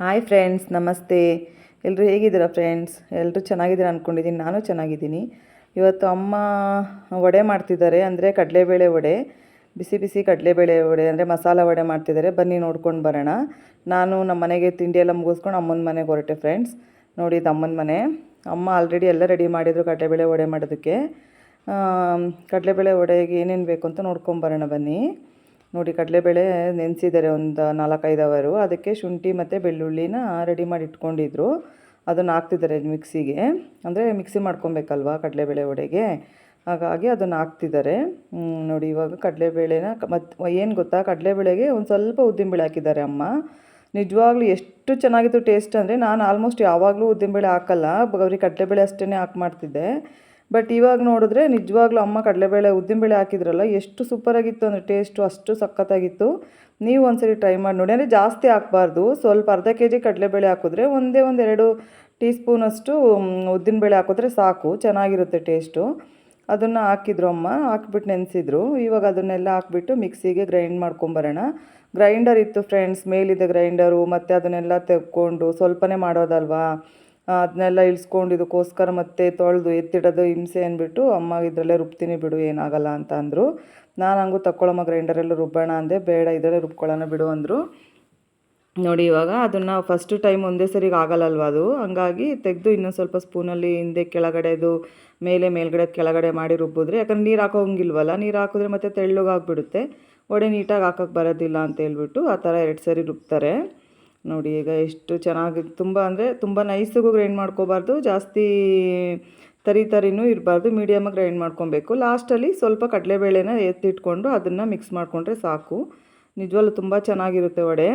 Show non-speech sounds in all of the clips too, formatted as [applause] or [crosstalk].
Hi friends ನಮಸ್ತೆ. ಎಲ್ಲರೂ ಹೇಗಿದ್ದೀರಾ ಫ್ರೆಂಡ್ಸ್ ಎಲ್ಲರೂ ಚೆನ್ನಾಗಿದ್ದೀರಾ ಅಂದ್ಕೊಂಡಿದ್ದೀನಿ ನಾನು ಚೆನ್ನಾಗಿದ್ದೀನಿ. ಇವತ್ತು ಅಮ್ಮ ವಡೆ ಮಾಡ್ತಿದ್ದಾರೆ, ಅಂದರೆ ಕಡಲೆಬೇಳೆ ವಡೆ. ಬಿಸಿ ಬಿಸಿ ಕಡಲೆಬೇಳೆ ವಡೆ, ಅಂದರೆ ಮಸಾಲ ವಡೆ ಮಾಡ್ತಿದ್ದಾರೆ. ಬನ್ನಿ ನೋಡ್ಕೊಂಡು ಬರೋಣ. ನಾನು ನಮ್ಮ ಮನೆಗೆ ತಿಂಡಿ ಎಲ್ಲ ಮುಗಿಸ್ಕೊಂಡು ಅಮ್ಮನ ಮನೆಗೆ ಹೊರಟೆ ಫ್ರೆಂಡ್ಸ್ ನೋಡಿ ಇದು ಅಮ್ಮನ ಮನೆ. ಅಮ್ಮ ಆಲ್ರೆಡಿ ಎಲ್ಲ ರೆಡಿ ಮಾಡಿದರು ಕಡಲೆಬೇಳೆ ವಡೆ ಮಾಡೋದಕ್ಕೆ. ಕಡಲೆಬೇಳೆ ವಡೆಗೆ ಏನೇನು ಬೇಕು ಅಂತ ನೋಡ್ಕೊಂಬರೋಣ ಬನ್ನಿ. ನೋಡಿ, ಕಡಲೆಬೇಳೆ ನೆನೆಸಿದ್ದಾರೆ ಒಂದು ನಾಲ್ಕೈದು ಅವರು. ಅದಕ್ಕೆ ಶುಂಠಿ ಮತ್ತು ಬೆಳ್ಳುಳ್ಳಿನ ರೆಡಿ ಮಾಡಿ ಇಟ್ಕೊಂಡಿದ್ರು. ಅದನ್ನು ಹಾಕ್ತಿದ್ದಾರೆ ಮಿಕ್ಸಿಗೆ ಅಂದರೆ ಮಿಕ್ಸಿ ಮಾಡ್ಕೊಬೇಕಲ್ವಾ ಕಡಲೆಬೇಳೆ ಒಡೆಗೆ ಹಾಗಾಗಿ ಅದನ್ನು ಹಾಕ್ತಿದ್ದಾರೆ. ನೋಡಿ, ಇವಾಗ ಕಡಲೆಬೇಳೆನ ಮತ್ತು ಏನು ಗೊತ್ತಾ? ಕಡಲೆಬೇಳೆಗೆ ಒಂದು ಸ್ವಲ್ಪ ಉದ್ದಿನಬೇಳೆ ಹಾಕಿದ್ದಾರೆ ಅಮ್ಮ. ನಿಜವಾಗ್ಲೂ ಎಷ್ಟು ಚೆನ್ನಾಗಿತ್ತು ಟೇಸ್ಟ್ ಅಂದರೆ ನಾನು ಆಲ್ಮೋಸ್ಟ್ ಯಾವಾಗಲೂ ಉದ್ದಿನಬೇಳೆ ಹಾಕಲ್ಲ. ಬರೀ ಕಡಲೆಬೇಳೆ ಅಷ್ಟೇ ಹಾಕಿ ಮಾಡ್ತಿದ್ದೆ. ಬಟ್ ಇವಾಗ ನೋಡಿದ್ರೆ ನಿಜವಾಗ್ಲೂ ಅಮ್ಮ ಕಡಲೆಬೇಳೆ ಉದ್ದಿನಬೇಳೆ ಹಾಕಿದ್ರಲ್ಲ, ಎಷ್ಟು ಸೂಪರಾಗಿತ್ತು ಅಂದರೆ ಟೇಸ್ಟು ಅಷ್ಟು ಸಖತ್ತಾಗಿತ್ತು. ನೀವು ಒಂದ್ಸರಿ ಟ್ರೈ ಮಾಡಿ ನೋಡಿ. ಅಂದರೆ ಜಾಸ್ತಿ ಹಾಕ್ಬಾರ್ದು. ಸ್ವಲ್ಪ ಅರ್ಧ ಕೆ ಜಿ ಕಡಲೆಬೇಳೆ ಹಾಕಿದ್ರೆ ಒಂದೇ ಒಂದು ಎರಡು ಟೀ ಸ್ಪೂನಷ್ಟು ಉದ್ದಿನಬೇಳೆ ಹಾಕಿದ್ರೆ ಸಾಕು. ಚೆನ್ನಾಗಿರುತ್ತೆ ಟೇಸ್ಟು ಅದನ್ನು ಹಾಕಿದ್ರು ಅಮ್ಮ. ಹಾಕ್ಬಿಟ್ಟು ನೆನೆಸಿದ್ರು. ಇವಾಗ ಅದನ್ನೆಲ್ಲ ಹಾಕ್ಬಿಟ್ಟು ಮಿಕ್ಸಿಗೆ ಗ್ರೈಂಡ್ ಮಾಡ್ಕೊಂಬರೋಣ. ಗ್ರೈಂಡರ್ ಇತ್ತು ಫ್ರೆಂಡ್ಸ್ ಮೇಲಿದೆ ಗ್ರೈಂಡರು ಮತ್ತು ಅದನ್ನೆಲ್ಲ ತೆಕ್ಕೊಂಡು ಸ್ವಲ್ಪನೇ ಮಾಡೋದಲ್ವಾ? ಅದನ್ನೆಲ್ಲ ಇಳಿಸ್ಕೊಂಡು ಇದಕ್ಕೋಸ್ಕರ ಮತ್ತೆ ತೊಳೆದು ಎತ್ತಿಡೋದು, ಹಿಂಸೆ ಅಂದ್ಬಿಟ್ಟು ಅಮ್ಮ ಇದರಲ್ಲೇ ರುಬ್ತೀನಿ ಬಿಡು, ಏನಾಗಲ್ಲ ಅಂತ ಅಂದರು. ನಾನು ಹಂಗೂ ತಕ್ಕೊಳ್ಳೋಮ್ಮ ಗ್ರೈಂಡರೆಲ್ಲ ರುಬ್ಬೋಣ ಅಂದೆ, ಬೇಡ, ಇದರಲ್ಲೇ ರುಬ್ಕೊಳ್ಳೋಣ ಬಿಡು ಅಂದರು. ನೋಡಿ ಇವಾಗ ಅದನ್ನು ಫಸ್ಟ್ ಟೈಮ್ ಒಂದೇ ಸರಿಗೆ ಆಗಲ್ಲಲ್ವ ಅದು? ಹಂಗಾಗಿ ತೆಗೆದು ಇನ್ನೊಂದು ಸ್ವಲ್ಪ ಸ್ಪೂನಲ್ಲಿ ಹಿಂದೆ ಕೆಳಗಡೆದು, ಮೇಲೆ ಮೇಲ್ಗಡೆ ಕೆಳಗಡೆ ಮಾಡಿ ರುಬ್ಬಿದ್ರೆ, ಯಾಕಂದ್ರೆ ನೀರು ಹಾಕೋಂಗಿಲ್ವಲ್ಲ, ನೀರು ಹಾಕಿದ್ರೆ ಮತ್ತೆ ತೆಳ್ಳಗಾಗ್ಬಿಡುತ್ತೆ. ಒಡೆ ನೀಟಾಗಿ ಹಾಕೋಕ್ಕೆ ಬರೋದಿಲ್ಲ ಅಂತ ಹೇಳ್ಬಿಟ್ಟು ಆ ಥರ ಎರಡು ಸರಿ ರುಬ್ತಾರೆ. ನೋಡಿ, ಈಗ ಎಷ್ಟು ಚೆನ್ನಾಗಿ, ತುಂಬ ಅಂದರೆ ತುಂಬ ನೈಸಿಗೂ ಗ್ರೈಂಡ್ ಮಾಡ್ಕೋಬಾರ್ದು, ಜಾಸ್ತಿ ತರಿ ತರಿನೂ ಇರಬಾರ್ದು ಮೀಡಿಯಮಾಗಿ ಗ್ರೈಂಡ್ ಮಾಡ್ಕೊಬೇಕು. ಲಾಸ್ಟಲ್ಲಿ ಸ್ವಲ್ಪ ಕಡಲೆಬೇಳೆನ ಎತ್ತಿಟ್ಕೊಂಡು ಅದನ್ನು ಮಿಕ್ಸ್ ಮಾಡಿಕೊಂಡ್ರೆ ಸಾಕು. ನಿಜವಲ್ಲೂ ತುಂಬ ಚೆನ್ನಾಗಿರುತ್ತೆ ವಡೆ.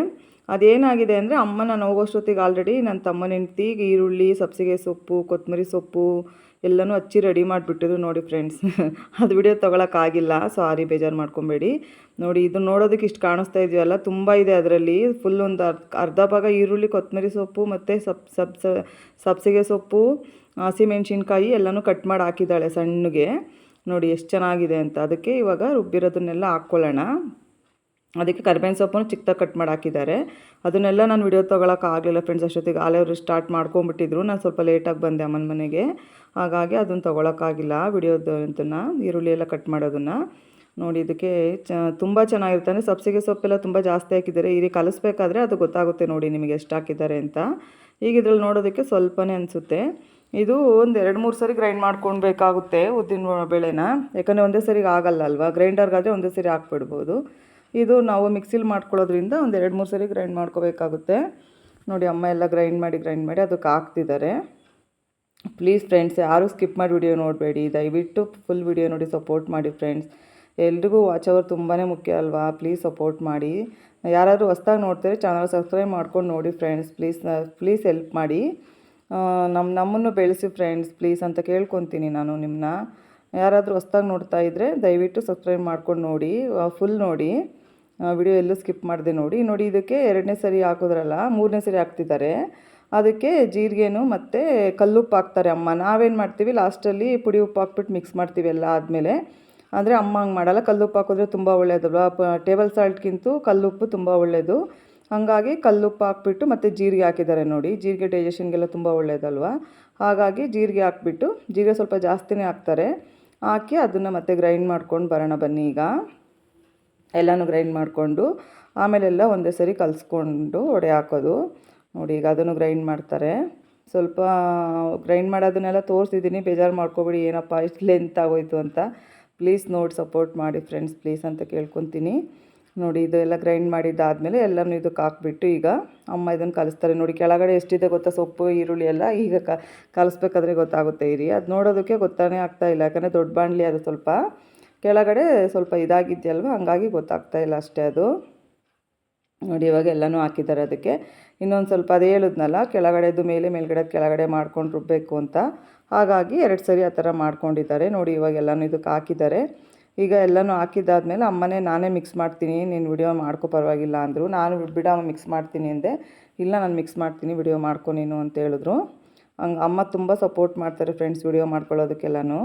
ಅದೇನಾಗಿದೆ ಅಂದರೆ, ಅಮ್ಮ ನಾನು ಹೋಗೋಷ್ಟೊತ್ತಿಗೆ ಆಲ್ರೆಡಿ ನನ್ನ ತಮ್ಮನ ಹೆಂಡ್ತಿಗೆ ಈರುಳ್ಳಿ, ಸಬ್ಸಿಗೆ ಸೊಪ್ಪು ಕೊತ್ತಂಬರಿ ಸೊಪ್ಪು ಎಲ್ಲನೂ ಹಚ್ಚಿ ರೆಡಿ ಮಾಡಿಬಿಟ್ಟಿದ್ರು ನೋಡಿ ಫ್ರೆಂಡ್ಸ್ [laughs] ಅದು ವಿಡಿಯೋ ತೊಗೊಳಕ್ಕಾಗಿಲ್ಲ ಸಾರಿ ಬೇಜಾರು ಮಾಡ್ಕೊಬೇಡಿ. ನೋಡಿ ಇದು ನೋಡೋದಕ್ಕೆ ಇಷ್ಟು ಕಾಣಿಸ್ತಾ ಇದೆಯಲ್ಲ, ತುಂಬ ಇದೆ ಅದರಲ್ಲಿ. ಫುಲ್ ಒಂದು ಅರ್ಧ ಭಾಗ ಈರುಳ್ಳಿ ಕೊತ್ತಂಬರಿ ಸೊಪ್ಪು ಮತ್ತು ಸಬ್ ಸಬ್ ಸಬ್ಸಿಗೆ ಸೊಪ್ಪು ಹಸಿಮೆಣ್ಸಿನ್ಕಾಯಿ ಎಲ್ಲನೂ ಕಟ್ ಮಾಡಿ ಹಾಕಿದ್ದಾಳೆ ಸಣ್ಣಗೆ. ನೋಡಿ ಎಷ್ಟು ಚೆನ್ನಾಗಿದೆ ಅಂತ. ಅದಕ್ಕೆ ಇವಾಗ ರುಬ್ಬಿರೋದನ್ನೆಲ್ಲ ಹಾಕ್ಕೊಳ್ಳೋಣ. ಅದಕ್ಕೆ ಕರಿಬೇವಿನ ಸೊಪ್ಪನ್ನು ಚಿಕ್ಕದಾಗಿ ಕಟ್ ಮಾಡಿ ಹಾಕಿದ್ದಾರೆ. ಅದನ್ನೆಲ್ಲ ನಾನು ವಿಡಿಯೋ ಆಗಲಿಲ್ಲ ಫ್ರೆಂಡ್ಸ್ ಅಷ್ಟೊತ್ತಿಗೆ. ಆಲೇ ಅವರು ಸ್ಟಾರ್ಟ್ ಮಾಡ್ಕೊಂಬಿಟ್ಟಿದ್ರು ನಾನು ಸ್ವಲ್ಪ ಲೇಟಾಗಿ ಬಂದೆ ಅಮ್ಮನ ಮನೆಗೆ. ಹಾಗಾಗಿ ಅದನ್ನು ತೊಗೊಳಕ್ಕಾಗಿಲ್ಲ ವಿಡಿಯೋದು ಈರುಳ್ಳಿ ಎಲ್ಲ ಕಟ್ ಮಾಡೋದನ್ನು. ನೋಡಿ ಇದಕ್ಕೆ ಚ, ತುಂಬ ಚೆನ್ನಾಗಿರುತ್ತೆ. ಅಂದರೆ ಸಬ್ಸಿಗೆ ಸೊಪ್ಪೆಲ್ಲ ತುಂಬ ಜಾಸ್ತಿ ಹಾಕಿದ್ದಾರೆ. ಈ ರೀತಿ ಕಲಿಸ್ಬೇಕಾದ್ರೆ ಅದು ಗೊತ್ತಾಗುತ್ತೆ ನೋಡಿ ನಿಮಗೆ ಎಷ್ಟು ಹಾಕಿದ್ದಾರೆ ಅಂತ. ಈಗ ಇದ್ರಲ್ಲಿ ನೋಡೋದಕ್ಕೆ ಸ್ವಲ್ಪನೇ ಅನಿಸುತ್ತೆ. ಇದು ಒಂದು ಎರಡು ಮೂರು ಸರಿ ಗ್ರೈಂಡ್ ಮಾಡ್ಕೊಳ್ಬೇಕಾಗುತ್ತೆ ಉದ್ದಿನ ಬೇಳೆನ. ಯಾಕಂದರೆ ಒಂದೇ ಸರಿಗೆ ಆಗಲ್ಲ ಅಲ್ವಾ? ಗ್ರೈಂಡರ್ಗಾದರೆ ಒಂದೇ ಸರಿ ಹಾಕ್ಬಿಡ್ಬೋದು. ಇದು ನಾವು ಮಿಕ್ಸಿಲಿ ಮಾಡ್ಕೊಳ್ಳೋದ್ರಿಂದ ಒಂದು ಎರಡು, ಮೂರು ಸರಿ ಗ್ರೈಂಡ್ ಮಾಡ್ಕೋಬೇಕಾಗುತ್ತೆ. ನೋಡಿ, ಅಮ್ಮ ಎಲ್ಲ ಗ್ರೈಂಡ್ ಮಾಡಿ ಗ್ರೈಂಡ್ ಮಾಡಿ ಅದಕ್ಕೆ ಹಾಕ್ತಿದ್ದಾರೆ. ಪ್ಲೀಸ್ ಫ್ರೆಂಡ್ಸ್ ಯಾರೂ ಸ್ಕಿಪ್ ಮಾಡಿ ವಿಡಿಯೋ ನೋಡಬೇಡಿ. ದಯವಿಟ್ಟು ಫುಲ್ ವಿಡಿಯೋ ನೋಡಿ ಸಪೋರ್ಟ್ ಮಾಡಿ ಫ್ರೆಂಡ್ಸ್ ಎಲ್ರಿಗೂ ವಾಚ್ ಅವರ್ ತುಂಬಾ ಮುಖ್ಯ ಅಲ್ವಾ? ಪ್ಲೀಸ್ ಸಪೋರ್ಟ್ ಮಾಡಿ. ಯಾರಾದರೂ ಹೊಸ್ದಾಗಿ ನೋಡ್ತಾರೆ ಚಾನಲ್ ಸಬ್ಸ್ಕ್ರೈಬ್ ಮಾಡ್ಕೊಂಡು ನೋಡಿ ಫ್ರೆಂಡ್ಸ್ ಪ್ಲೀಸ್ ಪ್ಲೀಸ್ ಹೆಲ್ಪ್ ಮಾಡಿ. ನಮ್ಮ ನಮ್ಮನ್ನು ಬೆಳೆಸಿ ಫ್ರೆಂಡ್ಸ್ ಪ್ಲೀಸ್ ಅಂತ ಕೇಳ್ಕೊತೀನಿ ನಾನು ನಿಮ್ಮನ್ನ ಯಾರಾದರೂ ಹೊಸ್ದಾಗಿ ನೋಡ್ತಾ ಇದ್ದರೆ ದಯವಿಟ್ಟು ಸಬ್ಸ್ಕ್ರೈಬ್ ಮಾಡ್ಕೊಂಡು ನೋಡಿ ಫುಲ್ ನೋಡಿ. ವಿಡಿಯೋ ಎಲ್ಲೂ ಸ್ಕಿಪ್ ಮಾಡಿದೆ ನೋಡಿ. ನೋಡಿ ಇದಕ್ಕೆ ಎರಡನೇ ಸರಿ ಹಾಕೋದ್ರಲ್ಲ, ಮೂರನೇ ಸರಿ ಹಾಕ್ತಿದ್ದಾರೆ. ಅದಕ್ಕೆ ಜೀರಿಗೆನೂ ಮತ್ತು ಕಲ್ಲುಪ್ಪು ಹಾಕ್ತಾರೆ ಅಮ್ಮ. ನಾವೇನು ಮಾಡ್ತೀವಿ ಲಾಸ್ಟಲ್ಲಿ ಪುಡಿ ಉಪ್ಪು ಹಾಕ್ಬಿಟ್ಟು ಮಿಕ್ಸ್ ಮಾಡ್ತೀವಿ ಎಲ್ಲ ಆದಮೇಲೆ. ಅಂದರೆ ಅಮ್ಮ ಹಂಗೆ ಮಾಡಲ್ಲ ಕಲ್ಲುಪ್ಪು ಹಾಕಿದ್ರೆ ತುಂಬ ಒಳ್ಳೆಯದಲ್ವಾ ಟೇಬಲ್ ಸಾಲ್ಟ್ಗಿಂತೂ ಕಲ್ಲುಪ್ಪು ತುಂಬ ಒಳ್ಳೆಯದು ಹಾಗಾಗಿ ಕಲ್ಲುಪ್ಪು ಹಾಕ್ಬಿಟ್ಟು ಮತ್ತು ಜೀರಿಗೆ ಹಾಕಿದ್ದಾರೆ ನೋಡಿ. ಜೀರಿಗೆ ಡೈಜೆಷನ್ಗೆಲ್ಲ ತುಂಬ ಒಳ್ಳೆಯದಲ್ವ ಹಾಗಾಗಿ ಜೀರಿಗೆ ಹಾಕ್ಬಿಟ್ಟು, ಜೀರಿಗೆ ಸ್ವಲ್ಪ ಜಾಸ್ತಿನೇ ಹಾಕ್ತಾರೆ. ಹಾಕಿ ಅದನ್ನು ಮತ್ತೆ ಗ್ರೈಂಡ್ ಮಾಡ್ಕೊಂಡು ಬರೋಣ ಬನ್ನಿ ಈಗ. ಎಲ್ಲನೂ ಗ್ರೈಂಡ್ ಮಾಡಿಕೊಂಡು ಆಮೇಲೆಲ್ಲ ಒಂದೇ ಸರಿ ಕಲಿಸ್ಕೊಂಡು ಒಡೆ ಹಾಕೋದು. ನೋಡಿ ಈಗ ಅದನ್ನು ಗ್ರೈಂಡ್ ಮಾಡ್ತಾರೆ. ಸ್ವಲ್ಪ ಗ್ರೈಂಡ್ ಮಾಡೋದನ್ನೆಲ್ಲ ತೋರಿಸಿದ್ದೀನಿ, ಬೇಜಾರು ಮಾಡ್ಕೊಬೇಡಿ, ಏನಪ್ಪ ಇಷ್ಟು ಲೆಂತ್ ಆಗೋಯ್ತು ಅಂತ. ಪ್ಲೀಸ್ ನೋಡಿ ಸಪೋರ್ಟ್ ಮಾಡಿ ಫ್ರೆಂಡ್ಸ್ ಪ್ಲೀಸ್ ಅಂತ ಕೇಳ್ಕೊತೀನಿ. ನೋಡಿ ಇದೆಲ್ಲ ಗ್ರೈಂಡ್ ಮಾಡಿದ್ದಾದಮೇಲೆ ಎಲ್ಲನೂ ಇದಕ್ಕೆ ಹಾಕ್ಬಿಟ್ಟು ಈಗ ಅಮ್ಮ ಇದನ್ನು ಕಲಿಸ್ತಾರೆ. ನೋಡಿ ಕೆಳಗಡೆ ಎಷ್ಟಿದೆ ಗೊತ್ತಾ? ಸೊಪ್ಪು, ಈರುಳ್ಳಿ ಎಲ್ಲ ಈಗ ಕಲಿಸ್ಬೇಕಾದ್ರೆ ಗೊತ್ತಾಗುತ್ತೆ ಇರಿ. ಅದು ನೋಡೋದಕ್ಕೆ ಗೊತ್ತಾನೇ ಆಗ್ತಾ ಇಲ್ಲ, ಯಾಕಂದರೆ ದೊಡ್ಡ ಬಾಣಲಿ ಅದು ಸ್ವಲ್ಪ. ಕೆಳಗಡೆ ಸ್ವಲ್ಪ ಇದಾಗಿದೆಯಲ್ವ? ಹಂಗಾಗಿ ಗೊತ್ತಾಗ್ತಾ ಇಲ್ಲ ಅಷ್ಟೇ ಅದು. ನೋಡಿ, ಇವಾಗ ಎಲ್ಲನೂ ಹಾಕಿದ್ದಾರೆ ಅದಕ್ಕೆ. ಇನ್ನೊಂದು ಸ್ವಲ್ಪ ಅದು ಹೇಳಿದ್ನಲ್ಲ, ಕೆಳಗಡೆದು ಮೇಲೆ, ಮೇಲ್ಗಡೆ ಕೆಳಗಡೆ ಮಾಡ್ಕೊಂಡು ರುಬ್ಬಬೇಕು ಅಂತ. ಹಾಗಾಗಿ ಎರಡು ಸರಿ ಆ ಥರ ಮಾಡ್ಕೊಂಡಿದ್ದಾರೆ. ನೋಡಿ, ಇವಾಗ ಎಲ್ಲನೂ ಇದಕ್ಕೆ ಹಾಕಿದ್ದಾರೆ. ಈಗ ಎಲ್ಲನೂ ಹಾಕಿದ್ದಾದ್ಮೇಲೆ ಅಮ್ಮನೇ, ನಾನೇ ಮಿಕ್ಸ್ ಮಾಡ್ತೀನಿ, ನೀನು ವಿಡಿಯೋ ಮಾಡ್ಕೊ, ಪರವಾಗಿಲ್ಲ ಅಂದರು. ನಾನು ಬಿಡ ಮಿಕ್ಸ್ ಮಾಡ್ತೀನಿ ಅಂದೆ. ಇಲ್ಲ, ನಾನು ಮಿಕ್ಸ್ ಮಾಡ್ತೀನಿ, ವಿಡಿಯೋ ಮಾಡ್ಕೊ ನೀನು ಅಂತ ಹೇಳಿದ್ರು. ಹಂಗೆ ಅಮ್ಮ ತುಂಬ ಸಪೋರ್ಟ್ ಮಾಡ್ತಾರೆ ಫ್ರೆಂಡ್ಸ್ ವಿಡಿಯೋ ಮಾಡ್ಕೊಳ್ಳೋದಕ್ಕೆಲ್ಲನೂ.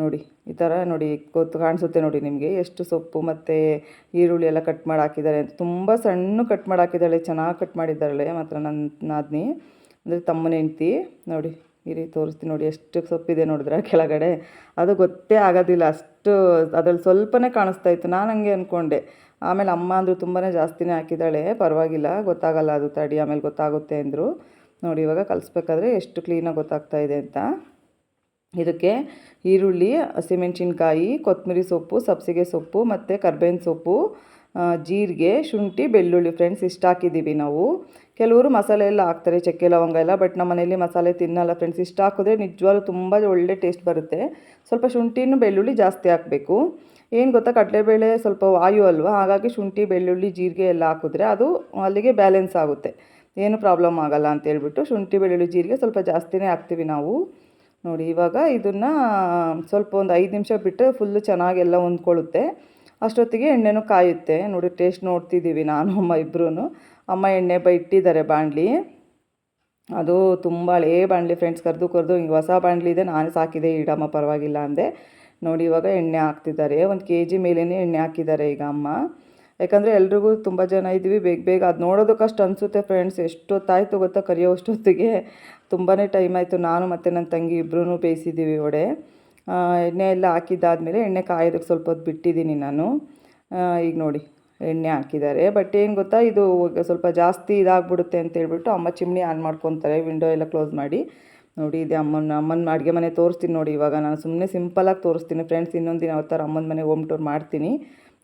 ನೋಡಿ, ಈ ಥರ ನೋಡಿ ಗೊತ್ತು ಕಾಣಿಸುತ್ತೆ ನೋಡಿ ನಿಮಗೆ. ಎಷ್ಟು ಸೊಪ್ಪು ಮತ್ತು ಈರುಳ್ಳಿ ಎಲ್ಲ ಕಟ್ ಮಾಡಿ ಹಾಕಿದ್ದಾರೆ ತುಂಬ ಸಣ್ಣ ಕಟ್ ಮಾಡಿ ಹಾಕಿದ್ದಾಳೆ ಚೆನ್ನಾಗಿ ಕಟ್ ಮಾಡಿದ್ದಾಳೆ ಮಾತ್ರ ನನ್ನ ನಾದಿನಿ. ಅಂದರೆ ತಮ್ಮನ ಹೆಂಡ್ತಿ, ನೋಡಿ, ಈ ತೋರಿಸ್ತೀನಿ ನೋಡಿ ಎಷ್ಟು ಸೊಪ್ಪಿದೆ ನೋಡಿದ್ರೆ ಕೆಳಗಡೆ. ಅದು ಗೊತ್ತೇ ಆಗೋದಿಲ್ಲ, ಅಷ್ಟು ಅದ್ರಲ್ಲಿ ಸ್ವಲ್ಪನೇ ಕಾಣಿಸ್ತಾ ಇತ್ತು, ನಾನು ಹಂಗೆ ಅಂದ್ಕೊಂಡೆ ಆಮೇಲೆ ಅಮ್ಮ ಅಂದರು ತುಂಬಾ ಜಾಸ್ತಿನೇ ಹಾಕಿದ್ದಾಳೆ, ಪರವಾಗಿಲ್ಲ, ಗೊತ್ತಾಗಲ್ಲ ಅದು ತಡಿ, ಆಮೇಲೆ ಗೊತ್ತಾಗುತ್ತೆ ಅಂದರು. ನೋಡಿ, ಇವಾಗ ಕಲಿಸ್ಬೇಕಾದ್ರೆ ಎಷ್ಟು ಕ್ಲೀನಾಗಿ ಗೊತ್ತಾಗ್ತಾ ಇದೆ ಅಂತ. ಇದಕ್ಕೆ ಈರುಳ್ಳಿ, ಹಸಿಮೆಣ್ಸಿನ್ಕಾಯಿ, ಕೊತ್ತಂಬರಿ ಸೊಪ್ಪು, ಸಬ್ಸಿಗೆ ಸೊಪ್ಪು ಮತ್ತು ಕರ್ಬೇವಿನ ಸೊಪ್ಪು ಜೀರಿಗೆ, ಶುಂಠಿ, ಬೆಳ್ಳುಳ್ಳಿ ಫ್ರೆಂಡ್ಸ್ ಇಷ್ಟು ಹಾಕಿದ್ದೀವಿ ನಾವು. ಕೆಲವರು ಮಸಾಲೆ ಎಲ್ಲ ಹಾಕ್ತಾರೆ, ಚಕ್ಕೆ, ಲವಂಗ ಎಲ್ಲ ಬಟ್ ನಮ್ಮ ಮನೇಲಿ ಮಸಾಲೆ ತಿನ್ನಲ್ಲ ಫ್ರೆಂಡ್ಸ್ ಇಷ್ಟು ಹಾಕಿದ್ರೆ ನಿಜವಾಗ್ಲೂ ತುಂಬ ಒಳ್ಳೆ ಟೇಸ್ಟ್ ಬರುತ್ತೆ. ಸ್ವಲ್ಪ ಶುಂಠಿನೂ ಬೆಳ್ಳುಳ್ಳಿ ಜಾಸ್ತಿ ಹಾಕಬೇಕು. ಏನು ಗೊತ್ತಾ, ಕಡಲೆಬೇಳೆ ಸ್ವಲ್ಪ ವಾಯು ಅಲ್ವಾ, ಹಾಗಾಗಿ ಶುಂಠಿ, ಬೆಳ್ಳುಳ್ಳಿ, ಜೀರಿಗೆ ಎಲ್ಲ ಹಾಕಿದ್ರೆ ಅದು ಅಲ್ಲಿಗೆ ಬ್ಯಾಲೆನ್ಸ್ ಆಗುತ್ತೆ. ಏನು ಪ್ರಾಬ್ಲಮ್ ಆಗಲ್ಲ ಅಂತ ಹೇಳ್ಬಿಟ್ಟು ಶುಂಠಿ, ಬೆಳ್ಳುಳ್ಳಿ, ಜೀರಿಗೆ ಸ್ವಲ್ಪ ಜಾಸ್ತಿನೇ ಹಾಕ್ತೀವಿ ನಾವು. ನೋಡಿ, ಇವಾಗ ಇದನ್ನು ಸ್ವಲ್ಪ ಒಂದು ಐದು ನಿಮಿಷ ಬಿಟ್ಟು ಫುಲ್ಲು ಚೆನ್ನಾಗೆಲ್ಲ ಹೊಂದ್ಕೊಳ್ಳುತ್ತೆ. ಅಷ್ಟೊತ್ತಿಗೆ ಎಣ್ಣೆನೂ ಕಾಯುತ್ತೆ. ನೋಡಿ ಟೇಸ್ಟ್ ನೋಡ್ತಿದ್ದೀವಿ ನಾನು, ಅಮ್ಮ ಇಬ್ಬರೂ ಅಮ್ಮ ಎಣ್ಣೆ ಬ ಇಟ್ಟಿದ್ದಾರೆ ಬಾಣಲಿ. ಅದು ತುಂಬ ಹಳೇ ಬಾಣಲಿ ಫ್ರೆಂಡ್ಸ್ ಕರೆದು ಕರೆದು ಹಿಂಗೆ ಹೊಸ ಬಾಣಲಿ ಇದೆ, ನಾನು ಸಾಕಿದೆ, ಇಡಮ್ಮ ಪರವಾಗಿಲ್ಲ ಅಂದೆ. ನೋಡಿ, ಇವಾಗ ಎಣ್ಣೆ ಹಾಕ್ತಿದ್ದಾರೆ. ಒಂದು ಕೆ ಜಿ ಮೇಲೇ ಎಣ್ಣೆ ಹಾಕಿದ್ದಾರೆ ಈಗ ಅಮ್ಮ. ಯಾಕಂದರೆ ಎಲ್ರಿಗೂ ತುಂಬ ಜನ ಇದ್ವಿ, ಬೇಗ ಬೇಗ ಅದು ನೋಡೋದಕ್ಕಷ್ಟು ಅನಿಸುತ್ತೆ ಫ್ರೆಂಡ್ಸ್ ಎಷ್ಟೊತ್ತಾಯಿತು ಗೊತ್ತಾ ಕರಿಯೋ ಅಷ್ಟೊತ್ತಿಗೆ ತುಂಬಾ ಟೈಮ್ ಆಯಿತು. ನಾನು ಮತ್ತು ನನ್ನ ತಂಗಿ ಇಬ್ಬರೂ ಬೇಯಿಸಿದ್ದೀವಿ ಒಡೆ ಎಣ್ಣೆ ಎಲ್ಲ ಹಾಕಿದ್ದಾದಮೇಲೆ ಎಣ್ಣೆ ಕಾಯೋದಕ್ಕೆ ಸ್ವಲ್ಪ ಹೊತ್ತು ಬಿಟ್ಟಿದ್ದೀನಿ ನಾನು. ಈಗ ನೋಡಿ, ಎಣ್ಣೆ ಹಾಕಿದ್ದಾರೆ. ಬಟ್ ಏನು ಗೊತ್ತಾ, ಇದು ಸ್ವಲ್ಪ ಜಾಸ್ತಿ ಇದಾಗ್ಬಿಡುತ್ತೆ ಅಂತ ಹೇಳ್ಬಿಟ್ಟು ಅಮ್ಮ ಚಿಮ್ನಿ ಆನ್ ಮಾಡ್ಕೊತಾರೆ ವಿಂಡೋ ಎಲ್ಲ ಕ್ಲೋಸ್ ಮಾಡಿ. ನೋಡಿ, ಇದೆ ಅಮ್ಮನ ಅಮ್ಮನ ಅಡುಗೆ ಮನೆ ತೋರಿಸ್ತೀನಿ ನೋಡಿ ಇವಾಗ. ನಾನು ಸುಮ್ಮನೆ ಸಿಂಪಲಾಗಿ ತೋರಿಸ್ತೀನಿ. ಫ್ರೆಂಡ್ಸ್ ಇನ್ನೊಂದು ದಿನ ಅವತ್ತಾರ ಅಮ್ಮನ ಮನೆ ಹೋಮ್ ಟೂರ್ ಮಾಡ್ತೀನಿ.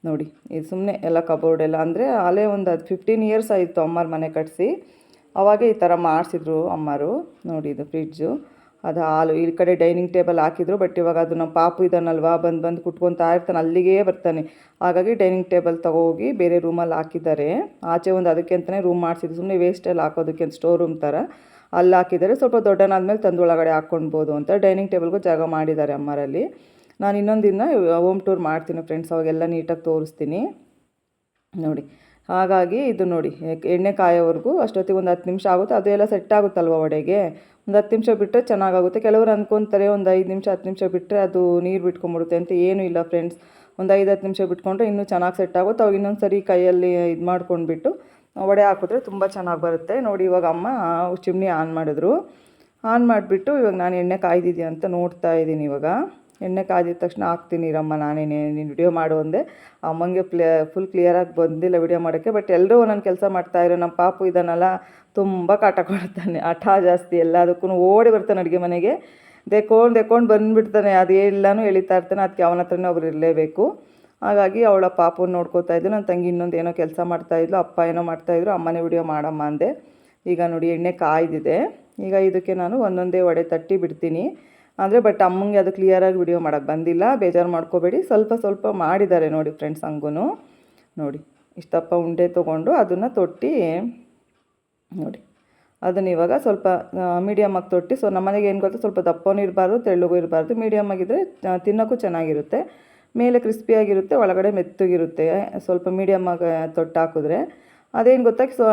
ನೋಡಿ ಇದು ಸುಮ್ಮನೆ ಎಲ್ಲ ಕಬೋರ್ಡ್ ಎಲ್ಲ ಅಂದರೆ ಅಲ್ಲೇ ಒಂದು ಅದು ಫಿಫ್ಟೀನ್ ಇಯರ್ಸ್ ಆಯಿತು ಅಮ್ಮರ ಮನೆ ಕಟ್ಟಿಸಿ ಅವಾಗ ಈ ಥರ ಮಾಡಿಸಿದ್ರು ಅಮ್ಮರು. ನೋಡಿ ಇದು ಫ್ರಿಡ್ಜು ಅದು ಹಾಲು, ಈ ಕಡೆ ಡೈನಿಂಗ್ ಟೇಬಲ್ ಹಾಕಿದ್ರು ಬಟ್ ಇವಾಗ ಅದು ನಮ್ಮ ಪಾಪು ಇದ್ದಾನಲ್ವಾ ಬಂದು ಬಂದು ಕುಟ್ಕೊತಾ ಇರ್ತಾನೆ, ಅಲ್ಲಿಗೇ ಬರ್ತಾನೆ. ಹಾಗಾಗಿ ಡೈನಿಂಗ್ ಟೇಬಲ್ ತಗೋಗಿ ಬೇರೆ ರೂಮಲ್ಲಿ ಹಾಕಿದ್ದಾರೆ. ಆಚೆ ಒಂದು ಅದಕ್ಕೆ ಅಂತಲೇ ರೂಮ್ ಮಾಡಿಸಿದ್ರು. ಸುಮ್ಮನೆ ವೇಸ್ಟಲ್ಲಿ ಹಾಕೋದಕ್ಕೆ ಅಂತ ಸ್ಟೋರ್ ರೂಮ್ ಥರ ಅಲ್ಲಿ ಹಾಕಿದ್ದಾರೆ. ಸ್ವಲ್ಪ ದೊಡ್ಡನಾದ್ಮೇಲೆ ತಂದು ಒಳಗಡೆ ಹಾಕ್ಕೊಳ್ಬೋದು ಅಂತ ಡೈನಿಂಗ್ ಟೇಬಲ್ಗೂ ಜಾಗ ಮಾಡಿದ್ದಾರೆ ಅಮ್ಮರಲ್ಲಿ. ನಾನು ಇನ್ನೊಂದು ದಿನ ಹೋಮ್ ಟೂರ್ ಮಾಡ್ತೀನಿ ಫ್ರೆಂಡ್ಸ್ ಅವಾಗೆಲ್ಲ ನೀಟಾಗಿ ತೋರಿಸ್ತೀನಿ. ನೋಡಿ, ಹಾಗಾಗಿ ಇದು ನೋಡಿ ಎಣ್ಣೆ ಕಾಯೋವರೆಗೂ ಅಷ್ಟೊತ್ತಿಗೆ ಒಂದು ಹತ್ತು ನಿಮಿಷ ಆಗುತ್ತೆ, ಅದು ಎಲ್ಲ ಸೆಟ್ ಆಗುತ್ತಲ್ವ ವಡೆಗೆ? ಒಂದು ಹತ್ತು ನಿಮಿಷ ಬಿಟ್ಟರೆ ಚೆನ್ನಾಗಾಗುತ್ತೆ. ಕೆಲವರು ಅಂದ್ಕೊತಾರೆ ಒಂದು ಐದು ನಿಮಿಷ, ಹತ್ತು ನಿಮಿಷ ಬಿಟ್ಟರೆ ಅದು ನೀರು ಬಿಟ್ಕೊಂಬಿಡುತ್ತೆ ಅಂತ ಏನೂ ಇಲ್ಲ ಫ್ರೆಂಡ್ಸ್ ಒಂದು ಐದು ಹತ್ತು ನಿಮಿಷ ಬಿಟ್ಕೊಂಡ್ರೆ ಇನ್ನೂ ಚೆನ್ನಾಗಿ ಸೆಟ್ ಆಗುತ್ತೆ. ಅವಾಗ ಇನ್ನೊಂದು ಸರಿ ಕೈಯಲ್ಲಿ ಇದು ಮಾಡ್ಕೊಂಡ್ಬಿಟ್ಟು ವಡೆ ಹಾಕಿದ್ರೆ ತುಂಬ ಚೆನ್ನಾಗಿ ಬರುತ್ತೆ. ನೋಡಿ, ಇವಾಗ ಅಮ್ಮ ಚಿಮ್ನಿ ಆನ್ ಮಾಡಿದ್ರು. ಆನ್ ಮಾಡಿಬಿಟ್ಟು ಇವಾಗ ನಾನು ಎಣ್ಣೆ ಕಾಯ್ದಿದ್ಯಾ ಅಂತ ನೋಡ್ತಾ ಇದ್ದೀನಿ ಇವಾಗ. ಎಣ್ಣೆ ಕಾದಿದ ತಕ್ಷಣ ಹಾಕ್ತೀನಿ ಇರಮ್ಮ ನಾನೇನೆ ನೀನು ವಿಡಿಯೋ ಮಾಡು ಅಂದೆ. ಅಮ್ಮಂಗೆ ಪ್ಲೇ ಫುಲ್ ಕ್ಲಿಯರಾಗಿ ಬಂದಿಲ್ಲ ವಿಡಿಯೋ ಮಾಡೋಕ್ಕೆ ಬಟ್ ಎಲ್ಲರೂ ಒಂದೊಂದು ಕೆಲಸ ಮಾಡ್ತಾಯಿರೋ ನಮ್ಮ ಪಾಪು ಇದನ್ನೆಲ್ಲ ತುಂಬ ಕಾಟ ಕೊಡ್ತಾನೆ, ಹಠ ಜಾಸ್ತಿ ಎಲ್ಲದಕ್ಕೂ ಓಡಿ ಬರ್ತಾನೆ ಅಡುಗೆ ಮನೆಗೆ. ದೇಕೊಂಡು ದೇಕೊಂಡು ಬಂದುಬಿಡ್ತಾನೆ, ಅದು ಎಲ್ಲನೂ ಎಳಿತಾ ಇರ್ತಾನೆ ಅದಕ್ಕೆ ಅವನ ಹತ್ರನೇ ಒಬ್ರು ಇರಲೇಬೇಕು. ಹಾಗಾಗಿ ಅವಳ ಪಾಪನ ನೋಡ್ಕೋತಾ ಇದ್ಲು. ನನ್ನ ತಂಗಿ ಇನ್ನೊಂದು ಏನೋ ಕೆಲಸ ಮಾಡ್ತಾಯಿದ್ಲು ಅಪ್ಪ ಏನೋ ಮಾಡ್ತಾಯಿದ್ರು ಅಮ್ಮನೇ ವಿಡಿಯೋ ಮಾಡಮ್ಮ ಅಂದೆ. ಈಗ ನೋಡಿ ಎಣ್ಣೆ ಕಾಯ್ದಿದೆ. ಈಗ ಇದಕ್ಕೆ ನಾನು ಒಂದೊಂದೇ ವಡೆ ತಟ್ಟಿ ಬಿಡ್ತೀನಿ. ಅಂದರೆ ಬಟ್ ಅಮ್ಮಂಗೆ ಅದು ಕ್ಲಿಯರಾಗಿ ವಿಡಿಯೋ ಮಾಡೋಕ್ಕೆ ಬಂದಿಲ್ಲ. ಬೇಜಾರು ಮಾಡ್ಕೋಬೇಡಿ. ಸ್ವಲ್ಪ ಸ್ವಲ್ಪ ಮಾಡಿದ್ದಾರೆ ನೋಡಿ ಫ್ರೆಂಡ್ಸ್ ಹಂಗೂ ನೋಡಿ, ಇಷ್ಟಪ್ಪ ಉಂಡೆ ತೊಗೊಂಡು ಅದನ್ನು ತೊಟ್ಟಿ, ನೋಡಿ, ಅದನ್ನು ಇವಾಗ ಸ್ವಲ್ಪ ಮೀಡಿಯಮಾಗಿ ತೊಟ್ಟಿ. ಸೊ ನಮ್ಮನೆಗೆ ಏನು ಗೊತ್ತಾ, ಸ್ವಲ್ಪ ದಪ್ಪನೂ ಇರಬಾರ್ದು, ತೆಳ್ಳಗೂ ಇರಬಾರ್ದು. ಮೀಡಿಯಮ್ ಆಗಿದ್ದರೆ ತಿನ್ನೋಕ್ಕೂ ಚೆನ್ನಾಗಿರುತ್ತೆ. ಮೇಲೆ ಕ್ರಿಸ್ಪಿಯಾಗಿರುತ್ತೆ ಒಳಗಡೆ ಮೆತ್ತಗಿರುತ್ತೆ. ಸ್ವಲ್ಪ ಮೀಡಿಯಮಾಗಿ ತೊಟ್ಟು ಹಾಕಿದ್ರೆ. ಅದೇನು ಗೊತ್ತಾ, ಸೊ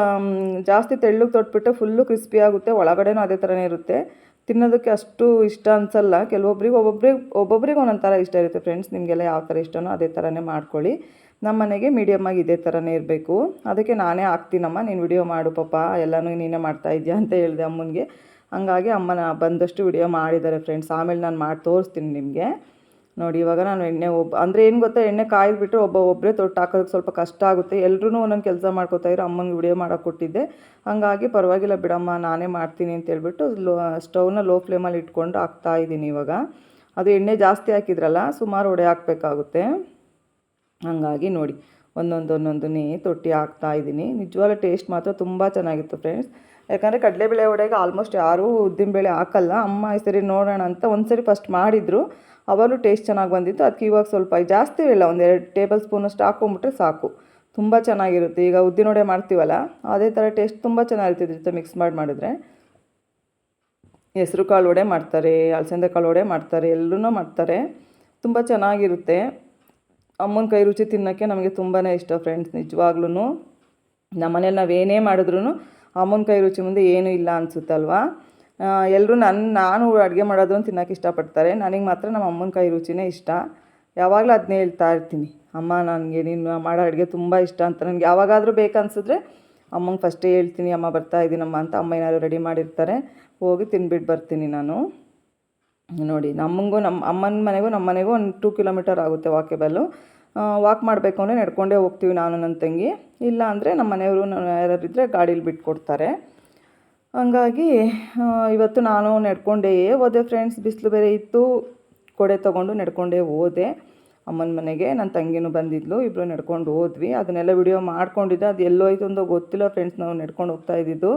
ಜಾಸ್ತಿ ತೆಳ್ಳಗೆ ತೊಟ್ಬಿಟ್ಟು ಫುಲ್ಲು ಕ್ರಿಸ್ಪಿ ಆಗುತ್ತೆ. ಒಳಗಡೆನೂ ಅದೇ ಥರನೇ ಇರುತ್ತೆ. ತಿನ್ನೋದಕ್ಕೆ ಅಷ್ಟು ಇಷ್ಟ ಅನಿಸಲ್ಲ. ಕೆಲವೊಬ್ರಿಗೆ ಒಬ್ಬೊಬ್ರಿಗೆ ಒಬ್ಬೊಬ್ರಿಗೆ ಒಂದೊಂದು ಥರ ಇಷ್ಟ ಇರುತ್ತೆ ಫ್ರೆಂಡ್ಸ್ ನಿಮಗೆಲ್ಲ ಯಾವ ಥರ ಇಷ್ಟನೋ ಅದೇ ಥರನೇ ಮಾಡ್ಕೊಳ್ಳಿ. ನಮ್ಮ ಮನೆಗೆ ಮೀಡಿಯಮ್ಮಾಗಿ ಇದೇ ಥರನೇ ಇರಬೇಕು. ಅದಕ್ಕೆ ನಾನೇ ಹಾಕ್ತೀನಮ್ಮ, ನೀನು ವಿಡಿಯೋ ಮಾಡು ಪಾಪ. ಎಲ್ಲನೂ ನೀನೇ ಮಾಡ್ತಾ ಇದೆಯಾ ಅಂತ ಹೇಳಿದೆ ಅಮ್ಮನಿಗೆ. ಹಂಗಾಗಿ ಅಮ್ಮನ ಬಂದಷ್ಟು ವಿಡಿಯೋ ಮಾಡಿದ್ದಾರೆ ಫ್ರೆಂಡ್ಸ್ ಆಮೇಲೆ ನಾನು ಮಾಡಿ ತೋರಿಸ್ತೀನಿ ನಿಮಗೆ. ನೋಡಿ, ಇವಾಗ ನಾನು ಎಣ್ಣೆ ಒಬ್ಬ ಅಂದರೆ ಏನು ಗೊತ್ತಾ, ಎಣ್ಣೆ ಕಾಯ್ದುಬಿಟ್ರೆ ಒಬ್ಬ ಒಬ್ಬರೇ ತೊಟ್ಟು ಹಾಕೋದಕ್ಕೆ ಸ್ವಲ್ಪ ಕಷ್ಟ ಆಗುತ್ತೆ. ಎಲ್ಲರೂ ಒಂದೊಂದು ಕೆಲಸ ಮಾಡ್ಕೋತಾ ಇದ್ರು ಅಮ್ಮನಿಗೆ ವಿಡಿಯೋ ಮಾಡೋಕೆ ಕೊಟ್ಟಿದ್ದೆ. ಹಾಗಾಗಿ ಪರವಾಗಿಲ್ಲ ಬಿಡಮ್ಮ, ನಾನೇ ಮಾಡ್ತೀನಿ ಅಂತ ಹೇಳ್ಬಿಟ್ಟು ಲೋ ಸ್ಟವ್ನ ಲೋ ಫ್ಲೇಮಲ್ಲಿ ಇಟ್ಕೊಂಡು ಹಾಕ್ತಾ ಇದ್ದೀನಿ ಇವಾಗ. ಅದು ಎಣ್ಣೆ ಜಾಸ್ತಿ ಹಾಕಿದ್ರಲ್ಲ, ಸುಮಾರು ಒಡೆ ಹಾಕಬೇಕಾಗುತ್ತೆ. ಹಾಗಾಗಿ ನೋಡಿ, ಒಂದೊಂದು ಒಂದೊಂದನ್ನೇ ತೊಟ್ಟಿ ಹಾಕ್ತಾ ಇದ್ದೀನಿ. ನಿಜವಾಗ್ಲೂ ಟೇಸ್ಟ್ ಮಾತ್ರ ತುಂಬ ಚೆನ್ನಾಗಿತ್ತು ಫ್ರೆಂಡ್ಸ್. ಯಾಕಂದರೆ ಕಡಲೆಬೇಳೆ ಒಡೆಗೆ ಆಲ್ಮೋಸ್ಟ್ ಯಾರೂ ಉದ್ದಿನಬೇಳೆ ಹಾಕಲ್ಲ. ಅಮ್ಮ ಈ ಸರಿ ನೋಡೋಣ ಅಂತ ಒಂದು ಸರಿ ಫಸ್ಟ್ ಮಾಡಿದರು. ಅವಾಗಲೂ ಟೇಸ್ಟ್ ಚೆನ್ನಾಗಿ ಬಂದಿತ್ತು. ಅದಕ್ಕೆ ಇವಾಗ ಸ್ವಲ್ಪ ಜಾಸ್ತಿ ಇಲ್ಲ, ಒಂದು ಎರಡು ಟೇಬಲ್ ಸ್ಪೂನಷ್ಟು ಹಾಕೊಂಬಿಟ್ರೆ ಸಾಕು. ತುಂಬ ಚೆನ್ನಾಗಿರುತ್ತೆ. ಈಗ ಉದ್ದಿನೋಡೆ ಮಾಡ್ತೀವಲ್ಲ, ಅದೇ ಥರ ಟೇಸ್ಟ್ ತುಂಬ ಚೆನ್ನಾಗಿರುತ್ತೆ ಜೊತೆ ಮಿಕ್ಸ್ ಮಾಡಿ ಮಾಡಿದ್ರೆ. ಹೆಸರು ಕಾಳು ವಡೆ ಮಾಡ್ತಾರೆ ಅಲಸಂದೆ ಕಾಳು ವಡೆ ಮಾಡ್ತಾರೆ ಎಲ್ಲರೂ ಮಾಡ್ತಾರೆ. ತುಂಬ ಚೆನ್ನಾಗಿರುತ್ತೆ. ಅಮ್ಮನ ಕೈ ರುಚಿ ತಿನ್ನೋಕ್ಕೆ ನಮಗೆ ತುಂಬಾ ಇಷ್ಟ ಫ್ರೆಂಡ್ಸ್ ನಿಜವಾಗ್ಲೂ ನಮ್ಮನೇಲಿ ನಾವು ಏನೇ ಮಾಡಿದ್ರು ಅಮ್ಮನ ಕೈ ರುಚಿ ಮುಂದೆ ಏನೂ ಇಲ್ಲ ಅನಿಸುತ್ತಲ್ವಾ? ಎಲ್ಲರೂ ನನ್ನ ನಾನು ಅಡುಗೆ ಮಾಡೋದನ್ನು ತಿನ್ನೋಕೆ ಇಷ್ಟಪಡ್ತಾರೆ. ನನಗೆ ಮಾತ್ರ ನಮ್ಮ ಅಮ್ಮನ ಕೈ ರುಚಿನೇ ಇಷ್ಟ. ಯಾವಾಗಲೂ ಅದನ್ನೇ ಹೇಳ್ತಾ ಇರ್ತೀನಿ. ಅಮ್ಮ, ನನಗೆ ನೀನು ಮಾಡೋ ಅಡುಗೆ ತುಂಬ ಇಷ್ಟ ಅಂತ ನನಗೆ ಯಾವಾಗಾದರೂ ಬೇಕನ್ಸಿದ್ರೆ ಅಮ್ಮಂಗೆ ಫಸ್ಟೇ ಹೇಳ್ತೀನಿ, ಅಮ್ಮ, ಬರ್ತಾ ಇದ್ದೀನಮ್ಮ ಅಂತ ಅಮ್ಮ ಏನಾದರೂ ರೆಡಿ ಮಾಡಿರ್ತಾರೆ, ಹೋಗಿ ತಿನ್ಬಿಟ್ಟು ಬರ್ತೀನಿ ನಾನು. ನೋಡಿ, ನಮ್ಮಂಗೂ ನಮ್ಮ ಅಮ್ಮನ ಮನೆಗೂ ನಮ್ಮ ಮನೆಗೂ ಒಂದು ಟೂ ಕಿಲೋಮೀಟರ್ ಆಗುತ್ತೆ ವಾಕೇಬಲ್ಲು ವಾಕ್ ಮಾಡಬೇಕು ಅಂದರೆ ನಡ್ಕೊಂಡೇ ಹೋಗ್ತೀವಿ ನಾನು ನನ್ನ ತಂಗಿ. ಇಲ್ಲ ಅಂದರೆ ನಮ್ಮ ಮನೆಯವರು ಯಾರಾದ್ರೂ ಇದ್ದರೆ ಗಾಡೀಲಿ ಬಿಟ್ಕೊಡ್ತಾರೆ. ಹಂಗಾಗಿ ಇವತ್ತು ನಾನು ನಡ್ಕೊಂಡೇ ಹೋದೆ ಫ್ರೆಂಡ್ಸ್ ಬಿಸಿಲು ಬೇರೆ ಇತ್ತು. ಕೊಡೆ ತೊಗೊಂಡು ನಡ್ಕೊಂಡೇ ಹೋದೆ. ಅಮ್ಮನ ಮನೆಗೆ. ನನ್ನ ತಂಗಿನೂ ಬಂದಿದ್ಲು. ಇಬ್ಬರು ನಡ್ಕೊಂಡು ಹೋದ್ವಿ. ಅದನ್ನೆಲ್ಲ ವಿಡಿಯೋ ಮಾಡ್ಕೊಂಡಿದ್ದೆ. ಅದು ಎಲ್ಲೋಯ್ತು ಅಂತ ಗೊತ್ತಿಲ್ಲ. ಫ್ರೆಂಡ್ಸ್ ನಾವು ನಡ್ಕೊಂಡು ಹೋಗ್ತಾ ಇದ್ದಿದ್ದು.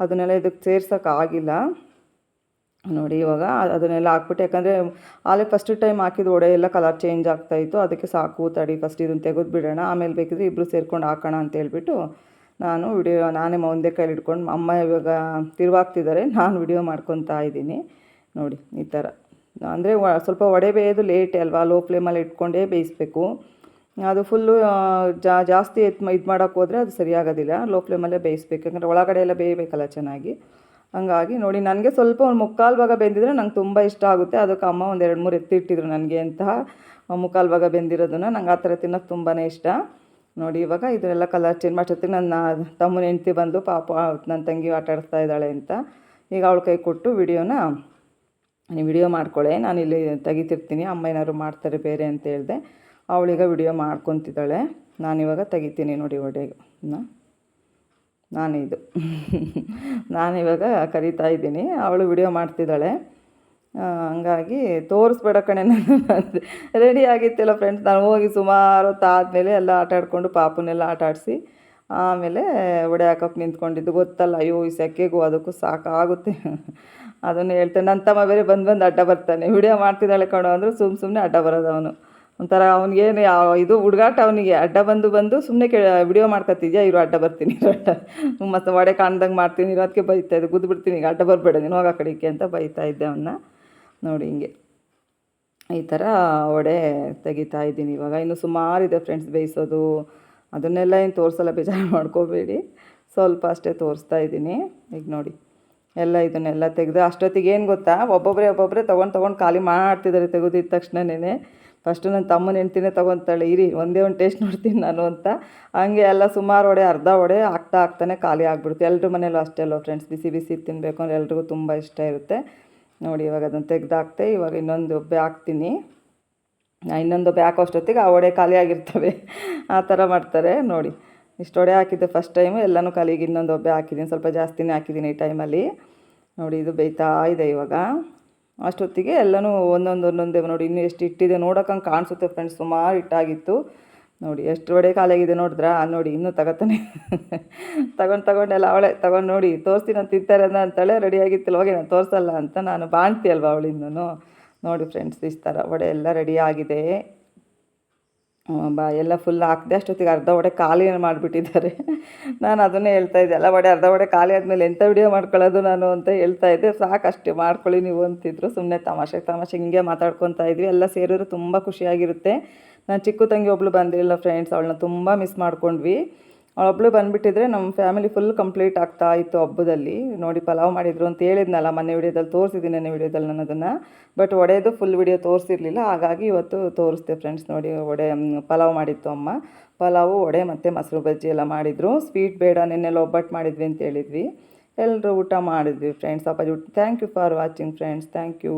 ಅದನ್ನೆಲ್ಲ ಇದಕ್ಕೆ ಸೇರ್ಸೋಕ್ಕಾಗಿಲ್ಲ ನೋಡಿ ಇವಾಗ ಅದನ್ನೆಲ್ಲ ಹಾಕ್ಬಿಟ್ಟು, ಯಾಕಂದರೆ ಆಲೆ ಫಸ್ಟ್ ಟೈಮ್ ಹಾಕಿದ ಒಡೆ ಎಲ್ಲ ಕಲರ್ ಚೇಂಜ್ ಆಗ್ತಾಯಿತ್ತು ಅದಕ್ಕೆ ಸಾಕು, ತಡಿ ಫಸ್ಟ್ ಇದನ್ನು ತೆಗೆದು ಬಿಡೋಣ. ಆಮೇಲೆ ಬೇಕಿದ್ರೆ ಇಬ್ಬರು ಸೇರ್ಕೊಂಡು ಹಾಕೋಣ ಅಂತ ಹೇಳ್ಬಿಟ್ಟು ನಾನು ವಿಡಿಯೋ ನಾನೇ ಒಂದೇ ಕೈಲಿ ಹಿಡ್ಕೊಂಡು ಅಮ್ಮ ಇವಾಗ ತಿರುವಾಗ್ತಿದ್ದಾರೆ, ನಾನು ವಿಡಿಯೋ ಮಾಡ್ಕೊತಾ ಇದ್ದೀನಿ. ನೋಡಿ, ಈ ಥರ. ಅಂದರೆ ಸ್ವಲ್ಪ ವಡೆ ಬೇಯೋದು ಲೇಟ್ ಅಲ್ವಾ? ಲೋ ಫ್ಲೇಮಲ್ಲಿ ಇಟ್ಕೊಂಡೇ ಬೇಯಿಸ್ಬೇಕು. ಅದು ಫುಲ್ಲು ಜಾ, ಜಾಸ್ತಿ ಎತ್, ಇದು ಮಾಡೋಕ್ಕೆ ಹೋದರೆ ಅದು ಸರಿಯಾಗೋದಿಲ್ಲ. ಲೋ ಫ್ಲೇಮಲ್ಲೇ ಬೇಯಿಸ್ಬೇಕು. ಯಾಕಂದರೆ ಒಳಗಡೆ ಎಲ್ಲ ಬೇಯಬೇಕಲ್ಲ ಚೆನ್ನಾಗಿ. ಹಂಗಾಗಿ ನೋಡಿ, ನನಗೆ ಸ್ವಲ್ಪ ಒಂದು ಮುಕ್ಕಾಲು ಭಾಗ ಬೆಂದಿದ್ರೆ ನಂಗೆ ತುಂಬ ಇಷ್ಟ ಆಗುತ್ತೆ. ಅದಕ್ಕೆ ಅಮ್ಮ ಒಂದು ಎರಡು ಮೂರು ಎತ್ತಿಟ್ಟಿದ್ರು ನನಗೆ ಅಂತಹ ಮುಕ್ಕಾಲು ಭಾಗ ಬೆಂದಿರೋದನ್ನು. ನಂಗೆ ಆ ಥರ ತಿನ್ನೋದು ತುಂಬಾ ಇಷ್ಟ. ನೋಡಿ, ಇವಾಗ ಇದೆಲ್ಲ ಕಲರ್ ಚೇಂಜ್ ಮಾಡೋತ್ತಿಗೆ ನನ್ನ ತಮ್ಮನ ಹೆಂಡ್ತಿ ಬಂದು ಪಾಪ ನನ್ನ ತಂಗಿ ಆಟ ಆಡಿಸ್ತಾ ಇದ್ದಾಳೆ ಅಂತ. ಈಗ ಅವಳ ಕೈ ಕೊಟ್ಟು ವಿಡಿಯೋನ ನೀವು ವಿಡಿಯೋ ಮಾಡ್ಕೊಳ್ಳೆ ನಾನು ಇಲ್ಲಿ ತೆಗಿತಿರ್ತೀನಿ, ಅಮ್ಮ ಏನಾದ್ರು ಮಾಡ್ತಾರೆ ಬೇರೆ ಅಂತ ಹೇಳಿದೆ. ಅವಳೀಗ ವಿಡಿಯೋ ಮಾಡ್ಕೊತಿದ್ದಾಳೆ. ನಾನಿವಾಗ ತೆಗಿತೀನಿ ನೋಡಿ ಒಡೆನ. ನಾನೇ ಇದು. [laughs] ನಾನಿವಾಗ ಕರಿತಾ ಇದ್ದೀನಿ. ಅವಳು ವಿಡಿಯೋ ಮಾಡ್ತಿದ್ದಾಳೆ. ಹಂಗಾಗಿ ತೋರಿಸ್ಬೇಡ ಕಣೆ ನಾನು ರೆಡಿ ಆಗಿತ್ತಿಲ್ಲ ಫ್ರೆಂಡ್ಸ್ ನಾನು ಹೋಗಿ ಸುಮಾರು ಹೊತ್ತು ಆದಮೇಲೆ ಎಲ್ಲ ಆಟ ಆಡ್ಕೊಂಡು ಪಾಪನೆಲ್ಲ ಆಟ ಆಡಿಸಿ, ಆಮೇಲೆ ಒಡೆ ಹಾಕಪ್ಪ ನಿಂತ್ಕೊಂಡಿದ್ದು. ಗೊತ್ತಲ್ಲ, ಅಯ್ಯೋ, ಈ ಸೆಕೆಗೂ ಅದಕ್ಕೂ ಸಾಕಾಗುತ್ತೆ. ಅದನ್ನು ಹೇಳ್ತೇನೆ, ನನ್ನ ತಮ್ಮ ಬೇರೆ ಬಂದು ಬಂದು ಅಡ್ಡ ಬರ್ತಾನೆ. ವಿಡಿಯೋ ಮಾಡ್ತಿದ್ದಾಳೆ ಕಣೋ ಅಂದರೆ ಸುಮ್ಮ ಸುಮ್ಮನೆ ಅಡ್ಡ ಬರೋದು ಅವನು. ಒಂಥರ ಅವ್ನಿಗೇನು ಇದು ಹುಡುಗಾಟ ಅವನಿಗೆ. ಅಡ್ಡ ಬಂದು ಬಂದು ಸುಮ್ಮನೆ ಕೇ ವಿಡಿಯೋ ಮಾಡ್ಕೊತಿದ್ಯಾ ಇರೋ, ಅಡ್ಡ ಬರ್ತೀನಿ ಇರೋ, ಅಡ್ಡ. ಮತ್ತು ಒಡೆ ಕಾಣ್ದಂಗೆ ಮಾಡ್ತೀನಿ ಇರೋದಕ್ಕೆ ಬೈತಾ ಇದ್ದೆ. ಗುದ್ದು ಬಿಡ್ತೀನಿ, ಈಗ ಅಡ್ಡ ಬರಬೇಡ ನೀನು, ಹೋಗೋ ಕಡೆಗೆ ಅಂತ ಬೈತಾ ಇದ್ದೆ ಅವನ್ನ. ನೋಡಿ ಹಿಂಗೆ. ಈ ಥರ ವಡೆ ತೆಗಿತಾ ಇದ್ದೀನಿ ಇವಾಗ. ಇನ್ನು ಸುಮಾರಿದೆ ಫ್ರೆಂಡ್ಸ್ ಬೇಯಿಸೋದು. ಅದನ್ನೆಲ್ಲ ಏನು ತೋರಿಸಲ್ಲ, ಬೇಜಾರು ಮಾಡ್ಕೋಬೇಡಿ. ಸ್ವಲ್ಪ ಅಷ್ಟೇ ತೋರಿಸ್ತಾ ಇದ್ದೀನಿ. ಈಗ ನೋಡಿ, ಎಲ್ಲ ಇದನ್ನೆಲ್ಲ ತೆಗೆದು ಅಷ್ಟೊತ್ತಿಗೆ ಏನು ಗೊತ್ತಾ? ಒಬ್ಬೊಬ್ಬರೇ ಒಬ್ಬೊಬ್ಬರೇ ತೊಗೊಂಡು ತೊಗೊಂಡು ಖಾಲಿ ಮಾಡ್ತಿದ್ದಾರೆ ತೆಗೆದಿದ್ದ ತಕ್ಷಣನೇ ಫಸ್ಟು ನನ್ನ ತಮ್ಮನ ಹೆಂಡ್ತಿನೇ ತೊಗೊತಾಳೆ, ಇರಿ, ಒಂದೇ ಒಂದು ಟೇಸ್ಟ್ ನೋಡ್ತೀನಿ ನಾನು ಅಂತ. ಹಂಗೆ ಎಲ್ಲ ಸುಮಾರು ವಡೆ, ಅರ್ಧ ವಡೆ ಆಗ್ತಾ ಆಗ್ತಾನೆ ಖಾಲಿ ಆಗ್ಬಿಡುತ್ತೆ. ಎಲ್ಲರ ಮನೇಲೂ ಅಷ್ಟೇ ಅಲ್ವ ಫ್ರೆಂಡ್ಸ್ ಬಿಸಿ ಬಿಸಿ ತಿನ್ನಬೇಕು ಅಂದ್ರೆ ಎಲ್ರಿಗೂ ತುಂಬ ಇಷ್ಟ ಇರುತ್ತೆ. ನೋಡಿ, ಇವಾಗ ಅದನ್ನು ತೆಗೆದಾಕ್ತೆ. ಇವಾಗ ಇನ್ನೊಂದು ಒಬ್ಬೆ ಹಾಕ್ತೀನಿ. ಇನ್ನೊಂದು ಒಬ್ಬೆ ಹಾಕೋ ಅಷ್ಟೊತ್ತಿಗೆ ಆ ಒಡೆ ಖಾಲಿಯಾಗಿರ್ತವೆ ಆ ಥರ ಮಾಡ್ತಾರೆ. ನೋಡಿ, ಇಷ್ಟು ಒಡೆ ಹಾಕಿದ್ದೆ ಫಸ್ಟ್ ಟೈಮು ಎಲ್ಲನೂ ಖಾಲಿಗೆ ಇನ್ನೊಂದು ಒಬ್ಬೆ ಹಾಕಿದ್ದೀನಿ. ಸ್ವಲ್ಪ ಜಾಸ್ತಿನೇ ಹಾಕಿದ್ದೀನಿ ಈ ಟೈಮಲ್ಲಿ ನೋಡಿ, ಇದು ಬೇಯ್ತಾ ಇದೆ ಇವಾಗ. ಅಷ್ಟೊತ್ತಿಗೆ ಎಲ್ಲನೂ ಒಂದೊಂದು ಒಂದೊಂದೇ ನೋಡಿ, ಇನ್ನೂ ಎಷ್ಟು ಇಟ್ಟಿದೆ ನೋಡೋಕಂಗೆ ಕಾಣಿಸುತ್ತೆ ಫ್ರೆಂಡ್ಸ್ ಸುಮಾರು ಇಟ್ಟಾಗಿತ್ತು ನೋಡಿ, ಎಷ್ಟು ವಡೆ ಖಾಲಿಯಾಗಿದೆ ನೋಡಿದ್ರಾ? ನೋಡಿ, ಇನ್ನೂ ತಗೋತಾನೆ. ತಗೊಂಡು ತಗೊಂಡೆಲ್ಲ ಅವಳೆ, ತಗೊಂಡು ನೋಡಿ, ತೋರಿಸ್ತೀನಿ ನಾನು ತಿಂತಾರೆ ಅಂತ ಅಂತಾಳೆ ರೆಡಿ ಆಗಿತ್ತಿಲ್ಲ, ಹೋಗಿ ನಾನು ತೋರಿಸಲ್ಲ ಅಂತ ನಾನು ಬಾಣ್ತಿ ಅಲ್ವಾ ಅವಳಿಂದನು. ನೋಡಿ ಫ್ರೆಂಡ್ಸ್ ಇಷ್ಟು ಥರ ವಡೆ ಎಲ್ಲ ರೆಡಿ ಆಗಿದೆ. ಬಾ, ಎಲ್ಲ ಫುಲ್ ಹಾಕಿದೆ, ಅಷ್ಟೊತ್ತಿಗೆ ಅರ್ಧ ವಡೆ ಖಾಲಿ ಮಾಡಿಬಿಟ್ಟಿದ್ದಾರೆ. ನಾನು ಅದನ್ನೇ ಹೇಳ್ತಾ ಇದ್ದೆ, ಅಲ್ಲ ವಡೆ ಅರ್ಧ ವಡೆ ಖಾಲಿ ಆದಮೇಲೆ ಎಂಥ ವಿಡಿಯೋ ಮಾಡ್ಕೊಳ್ಳೋದು ನಾನು ಅಂತ ಹೇಳ್ತಾ ಇದ್ದೆ. ಸಾಕಷ್ಟೇ ಮಾಡ್ಕೊಳ್ಳಿ ನೀವು ಅಂತಿದ್ರು ಸುಮ್ಮನೆ ತಮಾಷೆ ತಮಾಷೆ ಹಿಂಗೆ ಮಾತಾಡ್ಕೊತಾ ಇದ್ವಿ. ಎಲ್ಲ ಸೇರಿದ್ರೆ ತುಂಬ ಖುಷಿಯಾಗಿರುತ್ತೆ. ನಾನು ಚಿಕ್ಕ ತಂಗಿ ಒಬ್ಳು ಬಂದಿರಲಿಲ್ಲ ಫ್ರೆಂಡ್ಸ್ ಅವಳನ್ನ ತುಂಬ ಮಿಸ್ ಮಾಡ್ಕೊಂಡ್ವಿ. ಅವಳೊಬ್ಳು ಬಂದುಬಿಟ್ಟಿದ್ರೆ ನಮ್ಮ ಫ್ಯಾಮಿಲಿ ಫುಲ್ ಕಂಪ್ಲೀಟ್ ಆಗ್ತಾ ಇತ್ತು ಹಬ್ಬದಲ್ಲಿ. ನೋಡಿ ಪಲಾವ್ ಮಾಡಿದ್ರು ಅಂತ ಹೇಳಿದ್ನಲ್ಲ ಮೊನ್ನೆ ವಿಡಿಯೋದಲ್ಲಿ, ತೋರಿಸಿದ್ದೀನಿ ನನ್ನ ವಿಡಿಯೋದಲ್ಲಿ ನಾನು ಅದನ್ನು. ಬಟ್ ಒಡೆದು ಫುಲ್ ವಿಡಿಯೋ ತೋರಿಸಿರ್ಲಿಲ್ಲ, ಹಾಗಾಗಿ ಇವತ್ತು ತೋರಿಸ್ದೆ ಫ್ರೆಂಡ್ಸ್ ನೋಡಿ ಒಡೆ ಪಲಾವ್ ಮಾಡಿತ್ತು ಅಮ್ಮ. ಪಲಾವು ಒಡೆ ಮತ್ತು ಮೊಸರು ಬಜ್ಜಿ ಎಲ್ಲ ಮಾಡಿದರು. ಸ್ವೀಟ್ ಬೇಡ ನೆನ್ನೆಲ್ಲ ಒಬ್ಬಟ್ಟು ಮಾಡಿದ್ವಿ ಅಂತ ಹೇಳಿದ್ವಿ. ಎಲ್ಲರೂ ಊಟ ಮಾಡಿದ್ವಿ ಫ್ರೆಂಡ್ಸ್ ಅಪ್ಪಾಜಿ thank you for watching friends thank you